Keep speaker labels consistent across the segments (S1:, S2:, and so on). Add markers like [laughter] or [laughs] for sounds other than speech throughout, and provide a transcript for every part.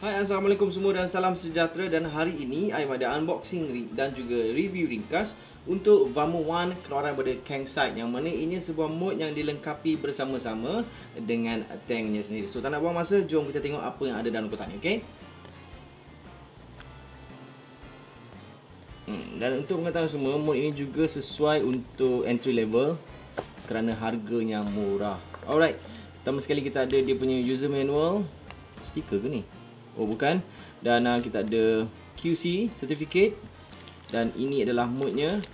S1: Hai Assalamualaikum semua dan salam sejahtera dan hari ini I ada unboxing dan juga review ringkas untuk Vamo One keluaran daripada Kangside yang mana ini sebuah mod yang dilengkapi bersama-sama dengan tanknya sendiri. So tak nak buang masa, jom kita tengok apa yang ada dalam kotak ni, okey? Hmm, dan untuk pengetahuan semua, mod ini juga sesuai untuk entry level kerana harganya murah. Alright, pertama sekali kita ada dia punya user manual. Stiker ke ni? Oh bukan. Dan uh, kita ada QC certificate dan ini adalah modnya.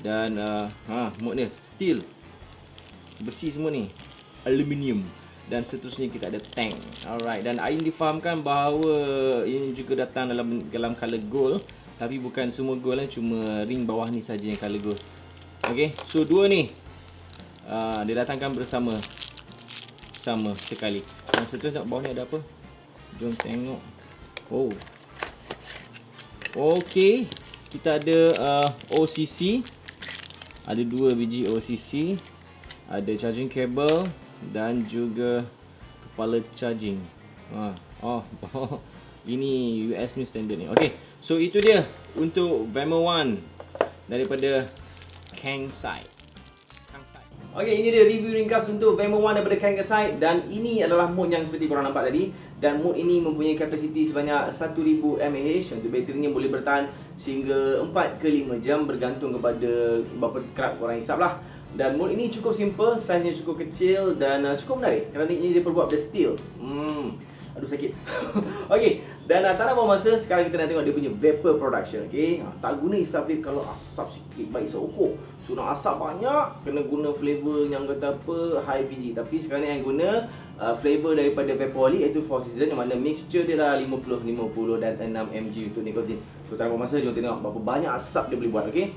S1: Dan uh, ha modnya steel. Besi semua ni. Aluminium dan seterusnya kita ada tank. Alright dan Ain difahamkan bahawa ini juga datang dalam dalam color gold tapi bukan semua gold lah cuma ring bawah ni saja yang color gold. Okey, so dua ni uh, dia datangkan bersama sama sekali. Dan seterusnya bawah ni ada apa? Jom tengok. Oh. Okey. Kita ada uh, OCC. Ada dua biji OCC. Ada charging cable dan juga kepala charging. Ha. Oh. [laughs] Ini US ni standard ni. Okey. So itu dia untuk Vamo One daripada Kangside. Okey, ini dia review ringkas untuk Vamo One daripada Kangasite dan ini adalah mod yang seperti korang nampak tadi. Dan mod ini mempunyai kapasiti sebanyak 1000 mAh. Untuk baterinya boleh bertahan sehingga 4 ke 5 jam bergantung kepada berapa kerap korang hisap lah. Dan mod ini cukup simple, saiznya cukup kecil dan uh, cukup menarik kerana ini dia perbuat dari steel. Hmm, aduh sakit. [laughs] Okey, dan uh, tak nak buang masa sekarang kita nak tengok dia punya vapor production Okey, uh, tak guna vape kalau asap sikit baik ukur. So nak asap banyak Kena guna flavor yang kata apa High VG Tapi sekarang ni yang guna uh, Flavor daripada Vaporly Iaitu Four Seasons Yang mana mixture dia dah 50-50 Dan 6 mg untuk nikotin. So tak apa masa Jom tengok berapa banyak asap dia boleh buat Okay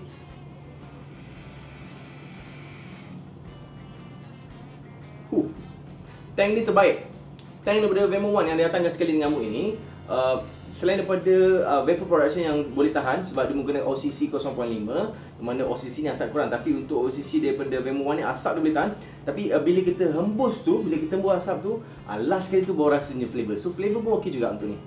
S1: Huh. Tank ni terbaik Tank daripada Vemo One yang dia datangkan sekali dengan ini uh, Selain daripada uh, vapor production yang boleh tahan sebab dia menggunakan OCC 0.5 Yang mana OCC ni asap kurang Tapi untuk OCC daripada Vemo One ni asap dia boleh tahan. Tapi uh, bila kita hembus tu, bila kita hembus asap tu uh, Last sekali tu baru rasanya flavor So flavor pun okey juga untuk ni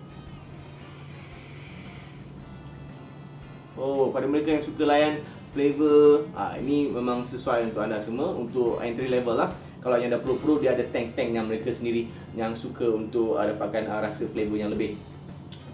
S1: Oh, pada mereka yang suka layan flavor ah ini memang sesuai untuk anda semua untuk entry level lah. Kalau yang dah pro-pro dia ada tank-tank yang mereka sendiri yang suka untuk uh, dapatkan uh, rasa flavor yang lebih.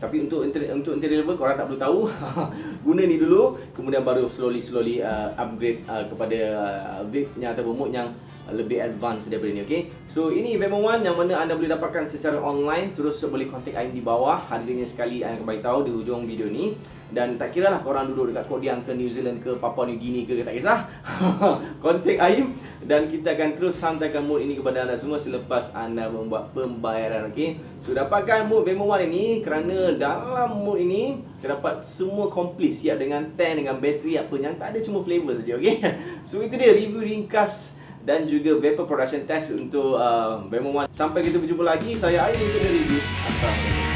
S1: Tapi untuk entry, untuk entry level korang tak perlu tahu. [laughs] Guna ni dulu kemudian baru slowly slowly uh, upgrade uh, kepada uh, vape yang ataupun mode yang lebih advance daripada ni okey. So ini Vemo One yang mana anda boleh dapatkan secara online terus boleh contact Ain di bawah. Harganya sekali Ain akan bagi tahu di hujung video ni. Dan tak kira lah korang duduk dekat Kodiang ke New Zealand ke Papua New Guinea ke tak kisah [laughs] Contact Aim Dan kita akan terus hantarkan mood ini kepada anda semua Selepas anda membuat pembayaran okay? So dapatkan mood Vemo One ini Kerana dalam mood ini Terdapat semua komplit Siap dengan tank, dengan bateri apa Yang tak ada cuma flavor saja okay? [laughs] So itu dia review ringkas dan juga vapor production test untuk uh, Vemo One. Sampai kita berjumpa lagi Saya untuk review. Assalamualaikum